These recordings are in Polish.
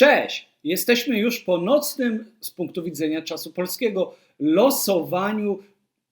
Cześć! Jesteśmy już po nocnym, z punktu widzenia czasu polskiego, losowaniu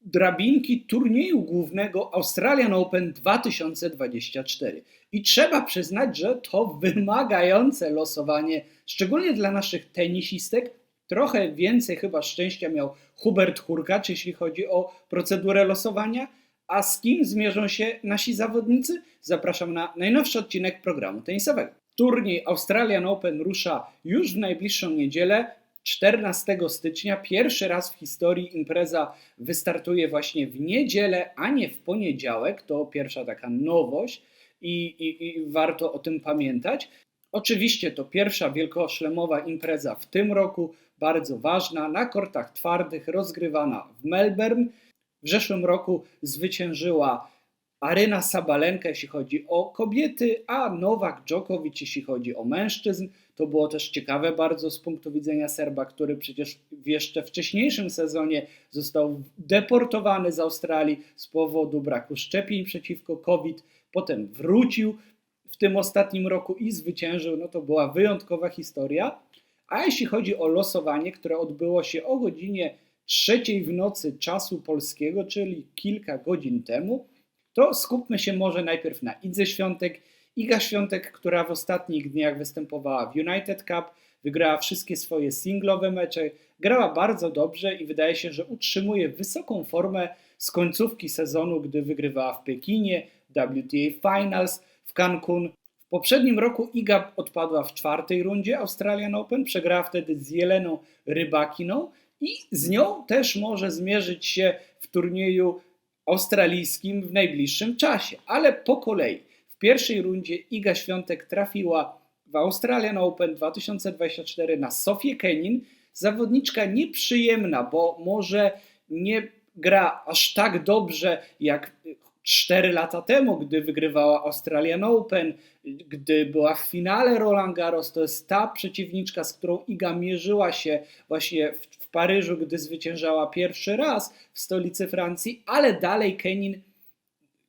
drabinki turnieju głównego Australian Open 2024. I trzeba przyznać, że to wymagające losowanie, szczególnie dla naszych tenisistek. Trochę więcej chyba szczęścia miał Hubert Hurkacz, jeśli chodzi o procedurę losowania. A z kim zmierzą się nasi zawodnicy? Zapraszam na najnowszy odcinek programu tenisowego. Turniej Australian Open rusza już w najbliższą niedzielę, 14 stycznia. Pierwszy raz w historii impreza wystartuje właśnie w niedzielę, a nie w poniedziałek. To pierwsza taka nowość i, i, i warto o tym pamiętać. Oczywiście to pierwsza wielkoszlemowa impreza w tym roku, bardzo ważna, na kortach twardych, rozgrywana w Melbourne. W zeszłym roku zwyciężyła Aryna Sabalenka, jeśli chodzi o kobiety, a Nowak Djokovic, jeśli chodzi o mężczyzn. To było też ciekawe bardzo z punktu widzenia Serba, który przecież w jeszcze wcześniejszym sezonie został deportowany z Australii z powodu braku szczepień przeciwko COVID. Potem wrócił w tym ostatnim roku i zwyciężył. No to była wyjątkowa historia. A jeśli chodzi o losowanie, które odbyło się o godzinie trzeciej w nocy czasu polskiego, czyli kilka godzin temu, to skupmy się może najpierw na Idze Świątek. Iga Świątek, która w ostatnich dniach występowała w United Cup, wygrała wszystkie swoje singlowe mecze, grała bardzo dobrze i wydaje się, że utrzymuje wysoką formę z końcówki sezonu, gdy wygrywała w Pekinie, WTA Finals, w Cancun. W poprzednim roku Iga odpadła w czwartej rundzie Australian Open, przegrała wtedy z Jeleną Rybakiną i z nią też może zmierzyć się w turnieju australijskim w najbliższym czasie. Ale po kolei. W pierwszej rundzie Iga Świątek trafiła w Australian Open 2024 na Sofię Kenin. Zawodniczka nieprzyjemna, bo może nie gra aż tak dobrze jak 4 lata temu, gdy wygrywała Australian Open, gdy była w finale Roland Garros. To jest ta przeciwniczka, z którą Iga mierzyła się właśnie w, w Paryżu, gdy zwyciężała pierwszy raz w stolicy Francji, ale dalej Kenin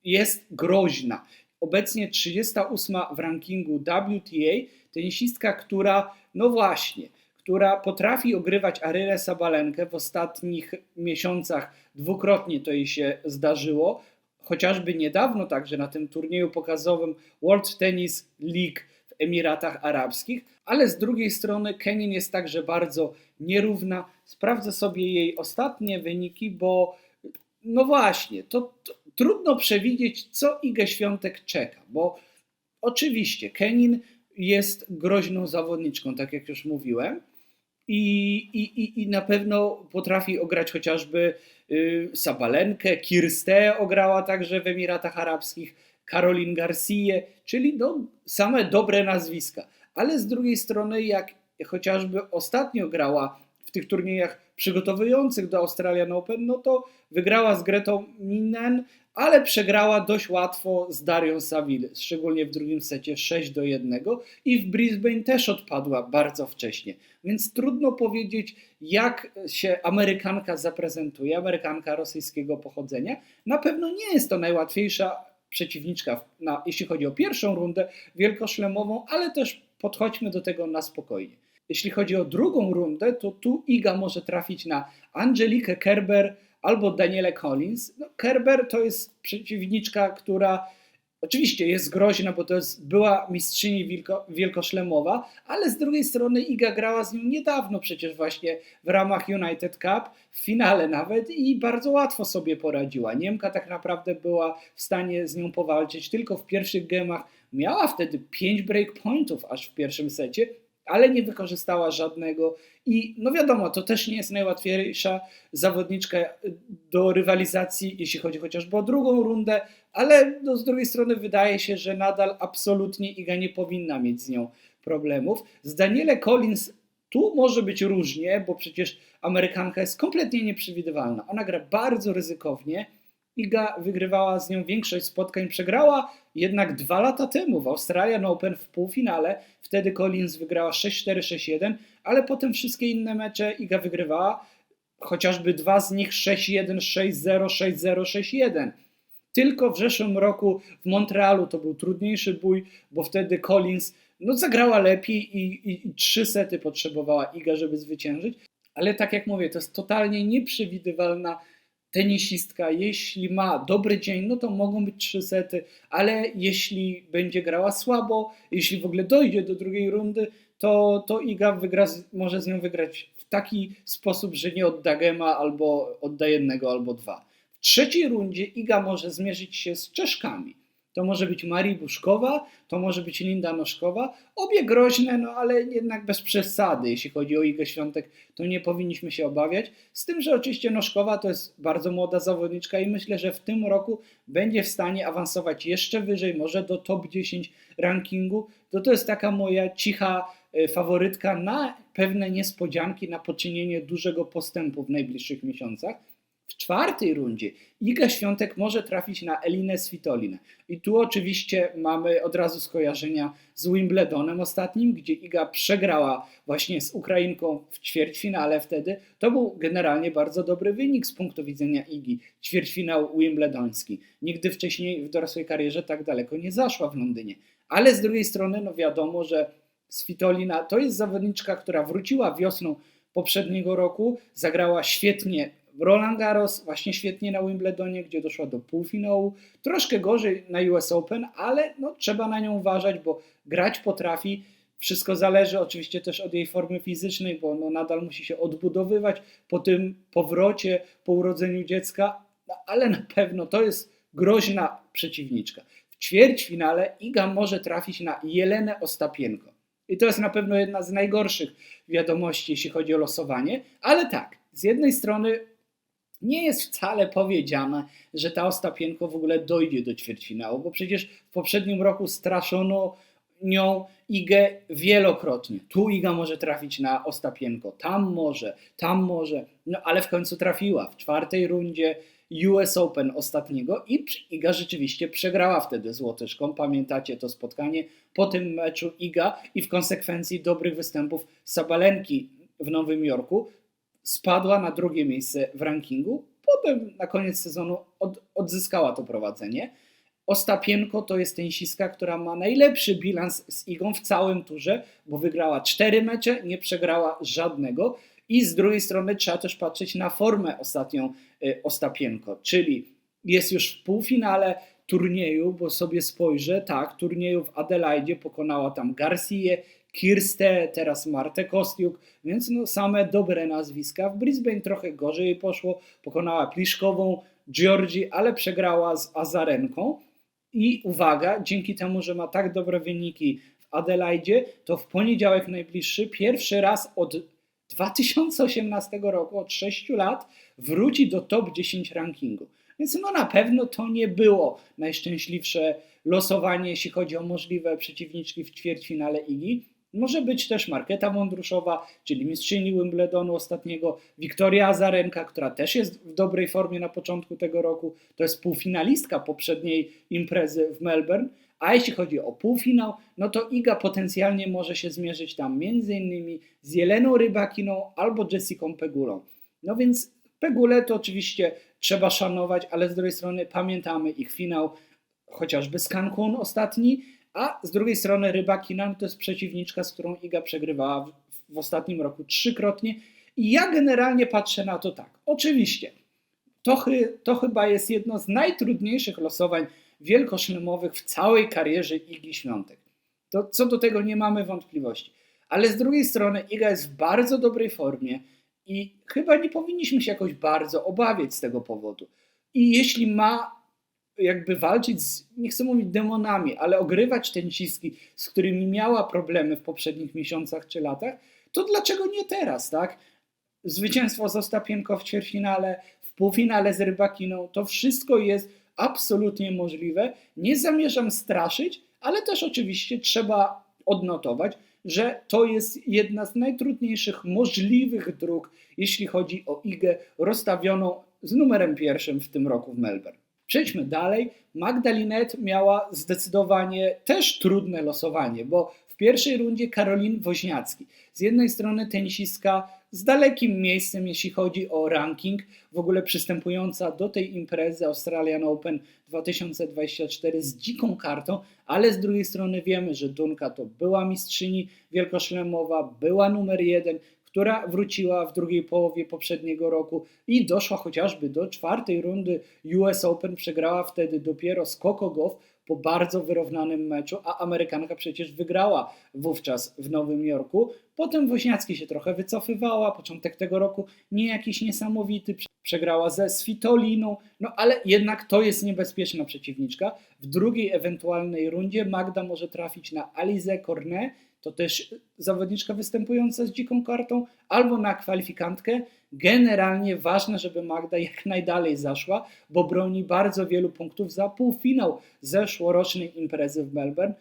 jest groźna. Obecnie 38 w rankingu WTA, tenisistka, która, no właśnie, która potrafi ogrywać Arylę Sabalenkę w ostatnich miesiącach, dwukrotnie to jej się zdarzyło, chociażby niedawno także na tym turnieju pokazowym World Tennis League w Emiratach Arabskich, ale z drugiej strony Kenin jest także bardzo nierówna. Sprawdzę sobie jej ostatnie wyniki, bo no właśnie, to, to trudno przewidzieć, co Igę Świątek czeka, bo oczywiście Kenin jest groźną zawodniczką, tak jak już mówiłem, i, i, i na pewno potrafi ograć chociażby y, Sabalenkę, Kirste ograła także w Emiratach Arabskich, Karolin Garcia, czyli no, same dobre nazwiska. Ale z drugiej strony, jak chociażby ostatnio grała w tych turniejach przygotowujących do Australian Open, no to wygrała z Gretą Minen, ale przegrała dość łatwo z Darią Saville, szczególnie w drugim secie 6 do 1 i w Brisbane też odpadła bardzo wcześnie. Więc trudno powiedzieć, jak się Amerykanka zaprezentuje, Amerykanka rosyjskiego pochodzenia. Na pewno nie jest to najłatwiejsza przeciwniczka, na, jeśli chodzi o pierwszą rundę wielkoszlemową, ale też podchodźmy do tego na spokojnie. Jeśli chodzi o drugą rundę, to tu Iga może trafić na Angelikę Kerber, albo Daniele Collins. No, Kerber to jest przeciwniczka, która oczywiście jest groźna, bo to jest była mistrzyni wielko, wielkoszlemowa, ale z drugiej strony Iga grała z nią niedawno przecież właśnie w ramach United Cup, w finale nawet i bardzo łatwo sobie poradziła. Niemka tak naprawdę była w stanie z nią powalczyć tylko w pierwszych gemach. Miała wtedy 5 breakpointów aż w pierwszym secie, ale nie wykorzystała żadnego. I no wiadomo, to też nie jest najłatwiejsza zawodniczka do rywalizacji, jeśli chodzi chociażby o drugą rundę, ale no z drugiej strony wydaje się, że nadal absolutnie Iga nie powinna mieć z nią problemów. Z Daniele Collins tu może być różnie, bo przecież Amerykanka jest kompletnie nieprzewidywalna. Ona gra bardzo ryzykownie. Iga wygrywała z nią większość spotkań, przegrała jednak dwa lata temu w Australian Open w półfinale. Wtedy Collins wygrała 6-4, 6-1, ale potem wszystkie inne mecze Iga wygrywała, chociażby dwa z nich 6-1, 6-0, 6-0, 6-1. Tylko w zeszłym roku w Montrealu to był trudniejszy bój, bo wtedy Collins no, zagrała lepiej i, i, i trzy sety potrzebowała Iga, żeby zwyciężyć. Ale tak jak mówię, to jest totalnie nieprzewidywalna tenisistka. Jeśli ma dobry dzień, no to mogą być trzy sety, ale jeśli będzie grała słabo, jeśli w ogóle dojdzie do drugiej rundy, to, to Iga wygra, może z nią wygrać w taki sposób, że nie odda gema albo odda jednego albo dwa. W trzeciej rundzie Iga może zmierzyć się z Czeszkami. To może być Marii Buszkowa, to może być Linda Noszkowa. Obie groźne, no ale jednak bez przesady. Jeśli chodzi o Igę Świątek, to nie powinniśmy się obawiać. Z tym, że oczywiście Noszkowa to jest bardzo młoda zawodniczka i myślę, że w tym roku będzie w stanie awansować jeszcze wyżej, może do top 10 rankingu. To to jest taka moja cicha e, faworytka na pewne niespodzianki, na poczynienie dużego postępu w najbliższych miesiącach. W czwartej rundzie Iga Świątek może trafić na Elinę Svitolinę. I tu oczywiście mamy od razu skojarzenia z Wimbledonem ostatnim, gdzie Iga przegrała właśnie z Ukrainką w ćwierćfinale wtedy. To był generalnie bardzo dobry wynik z punktu widzenia Igi. Ćwierćfinał wimbledoński. Nigdy wcześniej w dorosłej karierze tak daleko nie zaszła w Londynie. Ale z drugiej strony, no wiadomo, że Svitolina to jest zawodniczka, która wróciła wiosną poprzedniego roku, zagrała świetnie Roland Garros właśnie świetnie na Wimbledonie, gdzie doszła do półfinału. Troszkę gorzej na US Open, ale no, trzeba na nią uważać, bo grać potrafi. Wszystko zależy oczywiście też od jej formy fizycznej, bo no, nadal musi się odbudowywać po tym powrocie, po urodzeniu dziecka, no, ale na pewno to jest groźna przeciwniczka. W ćwierćfinale Iga może trafić na Jelenę Ostapienko. I to jest na pewno jedna z najgorszych wiadomości, jeśli chodzi o losowanie, ale tak, z jednej strony nie jest wcale powiedziane, że ta Ostapienko w ogóle dojdzie do ćwierćfinału, bo przecież w poprzednim roku straszono nią Igę wielokrotnie. Tu Iga może trafić na Ostapienko, tam może, tam może, no ale w końcu trafiła w czwartej rundzie US Open ostatniego i Iga rzeczywiście przegrała wtedy z Łotyszką. Pamiętacie to spotkanie po tym meczu Iga i w konsekwencji dobrych występów Sabalenki w Nowym Jorku spadła na drugie miejsce w rankingu. Potem na koniec sezonu od, odzyskała to prowadzenie. Ostapienko to jest tenisiska, która ma najlepszy bilans z Igą w całym turze, bo wygrała cztery mecze, nie przegrała żadnego. I z drugiej strony trzeba też patrzeć na formę ostatnią y, Ostapienko, czyli jest już w półfinale turnieju, bo sobie spojrzę, tak, turnieju w Adelaide pokonała tam Garcia, Kirste, teraz Martę Kostiuk, więc no same dobre nazwiska. W Brisbane trochę gorzej poszło, pokonała Pliszkową, Georgi, ale przegrała z Azarenką. I uwaga, dzięki temu, że ma tak dobre wyniki w Adelaide, to w poniedziałek najbliższy, pierwszy raz od 2018 roku, od 6 lat, wróci do top 10 rankingu. Więc no na pewno to nie było najszczęśliwsze losowanie, jeśli chodzi o możliwe przeciwniczki w ćwierćfinale Igi. Może być też Marketa Wądruszowa, czyli mistrzyni Wimbledonu ostatniego, Wiktoria Azarenka, która też jest w dobrej formie na początku tego roku. To jest półfinalistka poprzedniej imprezy w Melbourne. A jeśli chodzi o półfinał, no to Iga potencjalnie może się zmierzyć tam między innymi z Jeleną Rybakiną albo Jessiką Pegulą. No więc Pegulę to oczywiście trzeba szanować, ale z drugiej strony pamiętamy ich finał chociażby z Cancun ostatni, a z drugiej strony Rybakina to jest przeciwniczka, z którą Iga przegrywała w, w ostatnim roku trzykrotnie. I ja generalnie patrzę na to tak. Oczywiście, to, to chyba jest jedno z najtrudniejszych losowań wielkoszlemowych w całej karierze Igi Świątek. To co do tego nie mamy wątpliwości. Ale z drugiej strony Iga jest w bardzo dobrej formie i chyba nie powinniśmy się jakoś bardzo obawiać z tego powodu. I jeśli ma jakby walczyć z, nie chcę mówić demonami, ale ogrywać tenisiski, z którymi miała problemy w poprzednich miesiącach czy latach, to dlaczego nie teraz, tak? Zwycięstwo z Ostapienko w ćwierćfinale, w półfinale z Rybakiną, to wszystko jest absolutnie możliwe. Nie zamierzam straszyć, ale też oczywiście trzeba odnotować, że to jest jedna z najtrudniejszych możliwych dróg, jeśli chodzi o IGę rozstawioną z numerem pierwszym w tym roku w Melbourne. Przejdźmy dalej. Magdalinet miała zdecydowanie też trudne losowanie, bo w pierwszej rundzie Karolin Woźniacki. Z jednej strony tenisiska, z dalekim miejscem, jeśli chodzi o ranking, w ogóle przystępująca do tej imprezy Australian Open 2024 z dziką kartą, ale z drugiej strony wiemy, że Dunka to była mistrzyni wielkoszlemowa, była numer jeden, która wróciła w drugiej połowie poprzedniego roku i doszła chociażby do czwartej rundy US Open, przegrała wtedy dopiero z Coco Gauff po bardzo wyrównanym meczu, a Amerykanka przecież wygrała wówczas w Nowym Jorku. Potem Woźniacki się trochę wycofywała, początek tego roku nie jakiś niesamowity, przegrała ze Svitoliną, no ale jednak to jest niebezpieczna przeciwniczka. W drugiej ewentualnej rundzie Magda może trafić na Alizę Cornet, to też zawodniczka występująca z dziką kartą, albo na kwalifikantkę. Generalnie ważne, żeby Magda jak najdalej zaszła, bo broni bardzo wielu punktów za półfinał zeszłorocznej imprezy w Melbourne.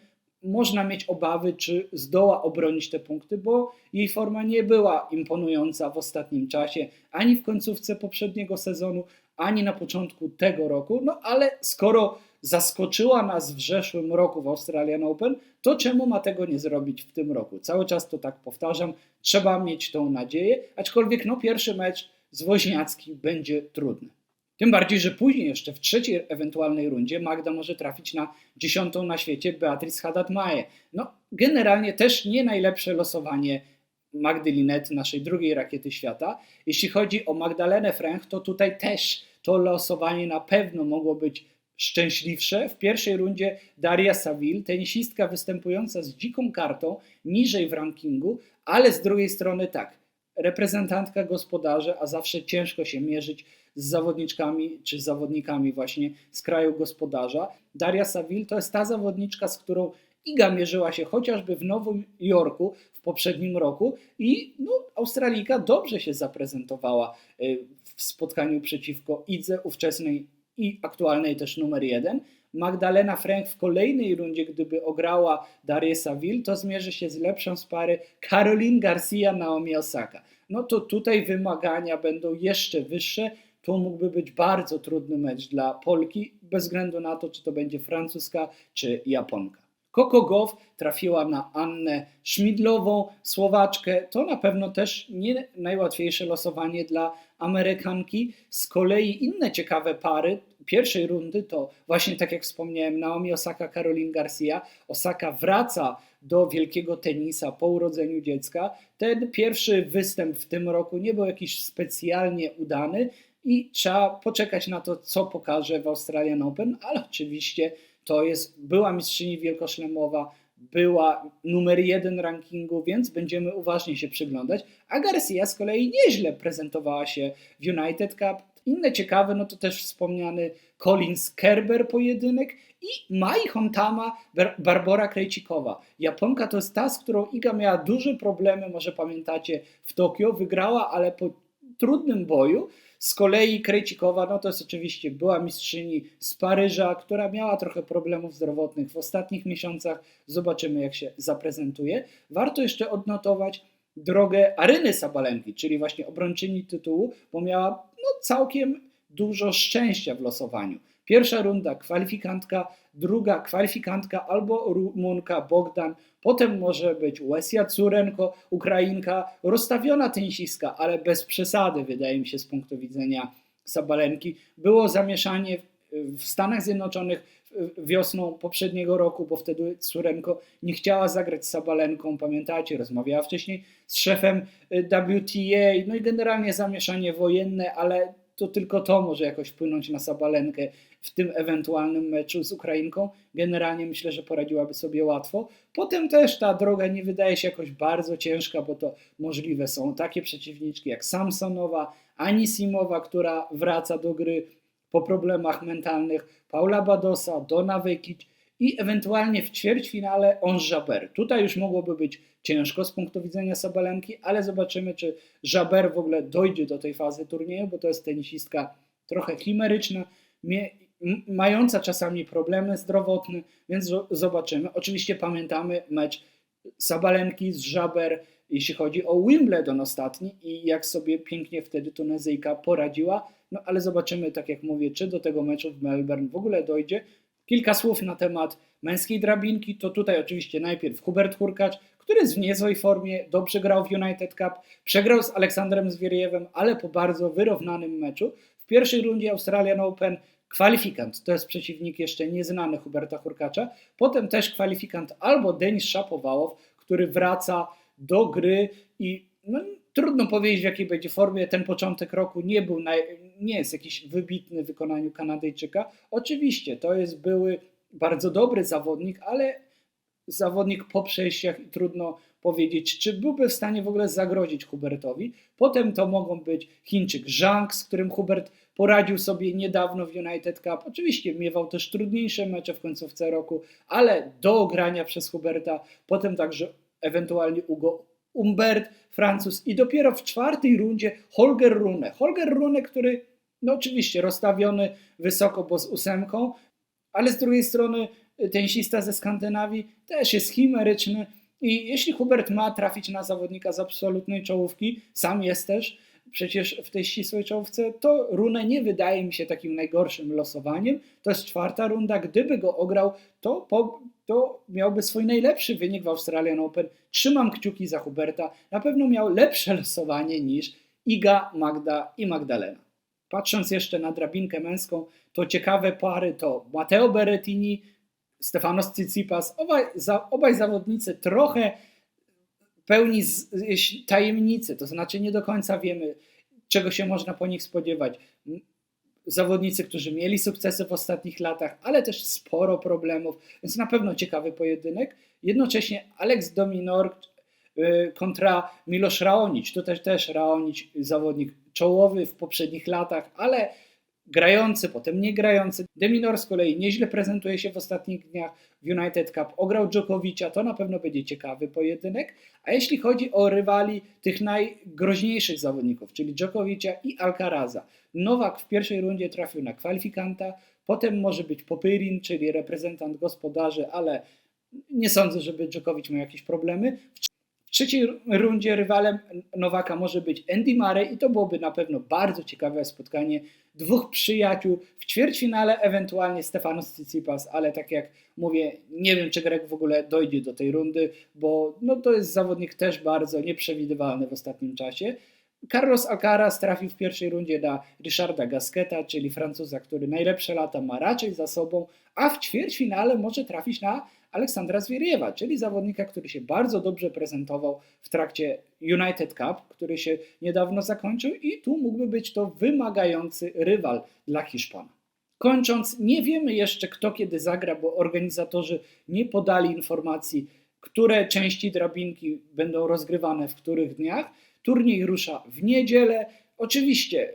Można mieć obawy, czy zdoła obronić te punkty, bo jej forma nie była imponująca w ostatnim czasie, ani w końcówce poprzedniego sezonu, ani na początku tego roku. No ale skoro zaskoczyła nas w zeszłym roku w Australian Open, to czemu ma tego nie zrobić w tym roku? Cały czas to tak powtarzam, trzeba mieć tą nadzieję, aczkolwiek no, pierwszy mecz z Woźniacki będzie trudny. Tym bardziej, że później jeszcze w trzeciej ewentualnej rundzie Magda może trafić na dziesiątą na świecie Beatrice Haddad-Maje. No, generalnie też nie najlepsze losowanie Magdy Linet, naszej drugiej rakiety świata. Jeśli chodzi o Magdalenę Frank, to tutaj też to losowanie na pewno mogło być szczęśliwsze. W pierwszej rundzie Daria Savil, tenisistka występująca z dziką kartą, niżej w rankingu, ale z drugiej strony tak, reprezentantka gospodarza, a zawsze ciężko się mierzyć z zawodniczkami czy zawodnikami właśnie z kraju gospodarza. Daria Savil to jest ta zawodniczka, z którą Iga mierzyła się chociażby w Nowym Jorku w poprzednim roku i no, Australijka dobrze się zaprezentowała y, w spotkaniu przeciwko Idze, ówczesnej i aktualnej też numer jeden. Magdalena Frank w kolejnej rundzie, gdyby ograła Darię Saville, to zmierzy się z lepszą z pary Caroline Garcia Naomi Osaka. No to tutaj wymagania będą jeszcze wyższe. To mógłby być bardzo trudny mecz dla Polki, bez względu na to, czy to będzie francuska, czy Japonka. Coco Gauff trafiła na Annę Szmidlową, Słowaczkę. To na pewno też nie najłatwiejsze losowanie dla Amerykanki. Z kolei inne ciekawe pary pierwszej rundy to właśnie tak jak wspomniałem Naomi Osaka, Caroline Garcia. Osaka wraca do wielkiego tenisa po urodzeniu dziecka. Ten pierwszy występ w tym roku nie był jakiś specjalnie udany i trzeba poczekać na to, co pokaże w Australian Open, ale oczywiście to jest, była mistrzyni wielkoszlemowa, była numer jeden rankingu, więc będziemy uważnie się przyglądać. A Garcia z kolei nieźle prezentowała się w United Cup. Inne ciekawe, no to też wspomniany Collins Kerber pojedynek i Mai Hontama, Barbora Krejcikowa. Japonka to jest ta, z którą Iga miała duże problemy, może pamiętacie, w Tokio. Wygrała, ale po trudnym boju. Z kolei Krejcikowa, no to jest oczywiście była mistrzyni z Paryża, która miała trochę problemów zdrowotnych w ostatnich miesiącach. Zobaczymy, jak się zaprezentuje. Warto jeszcze odnotować drogę Aryny Sabalenki, czyli właśnie obrończyni tytułu, bo miała no, całkiem dużo szczęścia w losowaniu. Pierwsza runda kwalifikantka, druga kwalifikantka albo Rumunka Bogdan, potem może być Łesia Curenko, Ukrainka, rozstawiona tenisiska, ale bez przesady wydaje mi się z punktu widzenia Sabalenki. Było zamieszanie w Stanach Zjednoczonych wiosną poprzedniego roku, bo wtedy Curenko nie chciała zagrać z Sabalenką, pamiętacie, rozmawiała wcześniej z szefem WTA, no i generalnie zamieszanie wojenne, ale to tylko to może jakoś wpłynąć na Sabalenkę w tym ewentualnym meczu z Ukrainką. Generalnie myślę, że poradziłaby sobie łatwo. Potem też ta droga nie wydaje się jakoś bardzo ciężka, bo to możliwe są takie przeciwniczki jak Samsonowa, Anisimowa, która wraca do gry po problemach mentalnych, Paula Badosa, Dona Vekic i ewentualnie w ćwierćfinale On Jaber. Tutaj już mogłoby być ciężko z punktu widzenia Sabalenki, ale zobaczymy, czy Jaber w ogóle dojdzie do tej fazy turnieju, bo to jest tenisistka trochę chimeryczna, mająca czasami problemy zdrowotne, więc zobaczymy. Oczywiście pamiętamy mecz Sabalenki z Jaber, jeśli chodzi o Wimbledon ostatni i jak sobie pięknie wtedy Tunezyjka poradziła, no ale zobaczymy, tak jak mówię, czy do tego meczu w Melbourne w ogóle dojdzie. Kilka słów na temat męskiej drabinki, to tutaj oczywiście najpierw Hubert Hurkacz, który jest w niezłej formie, dobrze grał w United Cup, przegrał z Aleksandrem Zwierjewem, ale po bardzo wyrównanym meczu. W pierwszej rundzie Australian Open kwalifikant, to jest przeciwnik jeszcze nieznany Huberta Hurkacza, potem też kwalifikant albo Denis Szapowałow, który wraca do gry i no, trudno powiedzieć w jakiej będzie formie. Ten początek roku nie był, naj, nie jest jakiś wybitny w wykonaniu Kanadyjczyka. Oczywiście to jest były bardzo dobry zawodnik, ale zawodnik po przejściach i trudno powiedzieć, czy byłby w stanie w ogóle zagrozić Hubertowi. Potem to mogą być Chińczyk Zhang, z którym Hubert poradził sobie niedawno w United Cup. Oczywiście miewał też trudniejsze mecze w końcówce roku, ale do ogrania przez Huberta. Potem także ewentualnie Ugo Umbert, Francuz i dopiero w czwartej rundzie Holger Rune. Holger Rune, który no oczywiście rozstawiony wysoko, bo z ósemką, ale z drugiej strony tenisista ze Skandynawii też jest chimeryczny i jeśli Hubert ma trafić na zawodnika z absolutnej czołówki, sam jest też przecież w tej ścisłej czołówce, to Rune nie wydaje mi się takim najgorszym losowaniem. To jest czwarta runda. Gdyby go ograł, to, po, to miałby swój najlepszy wynik w Australian Open. Trzymam kciuki za Huberta. Na pewno miał lepsze losowanie niż Iga, Magda i Magdalena. Patrząc jeszcze na drabinkę męską, to ciekawe pary to Matteo Berrettini, Stefanos Tsitsipas. Obaj, za, obaj zawodnicy trochę pełni z, tajemnicy, to znaczy nie do końca wiemy, czego się można po nich spodziewać. Zawodnicy, którzy mieli sukcesy w ostatnich latach, ale też sporo problemów, więc na pewno ciekawy pojedynek. Jednocześnie Alex Dominor kontra Miloš Raonic, też, też Raonic, zawodnik czołowy w poprzednich latach, ale grający, potem nie grający. Deminor z kolei nieźle prezentuje się w ostatnich dniach w United Cup, ograł Dżokowicza, to na pewno będzie ciekawy pojedynek. A jeśli chodzi o rywali tych najgroźniejszych zawodników, czyli Dżokowicza i Alcaraza, Nowak w pierwszej rundzie trafił na kwalifikanta, potem może być Popyrin, czyli reprezentant gospodarzy, ale nie sądzę, żeby Dżokowicz miał jakieś problemy. W trzeciej rundzie rywalem Nowaka może być Andy Murray i to byłoby na pewno bardzo ciekawe spotkanie dwóch przyjaciół w ćwierćfinale, ewentualnie Stefanos Tsitsipas, ale tak jak mówię, nie wiem czy Grek w ogóle dojdzie do tej rundy, bo no, to jest zawodnik też bardzo nieprzewidywalny w ostatnim czasie. Carlos Alcaraz trafił w pierwszej rundzie na Richarda Gasqueta, czyli Francuza, który najlepsze lata ma raczej za sobą, a w ćwierćfinale może trafić na Aleksandra Zwieriewa, czyli zawodnika, który się bardzo dobrze prezentował w trakcie United Cup, który się niedawno zakończył i tu mógłby być to wymagający rywal dla Hiszpana. Kończąc, nie wiemy jeszcze kto kiedy zagra, bo organizatorzy nie podali informacji, które części drabinki będą rozgrywane w których dniach. Turniej rusza w niedzielę. Oczywiście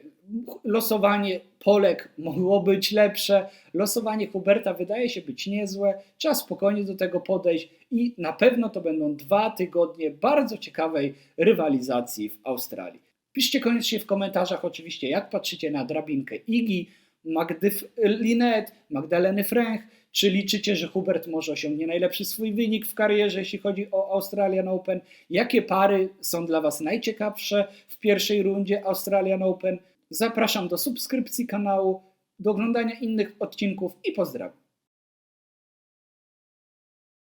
losowanie Polek mogło być lepsze, losowanie Huberta wydaje się być niezłe, trzeba spokojnie do tego podejść i na pewno to będą dwa tygodnie bardzo ciekawej rywalizacji w Australii. Piszcie koniecznie w komentarzach oczywiście, jak patrzycie na drabinkę Igi, Magdy Linet, Magdaleny Fręch, czy liczycie, że Hubert może osiągnie najlepszy swój wynik w karierze, jeśli chodzi o Australian Open? Jakie pary są dla Was najciekawsze w pierwszej rundzie Australian Open? Zapraszam do subskrypcji kanału, do oglądania innych odcinków i pozdrawiam.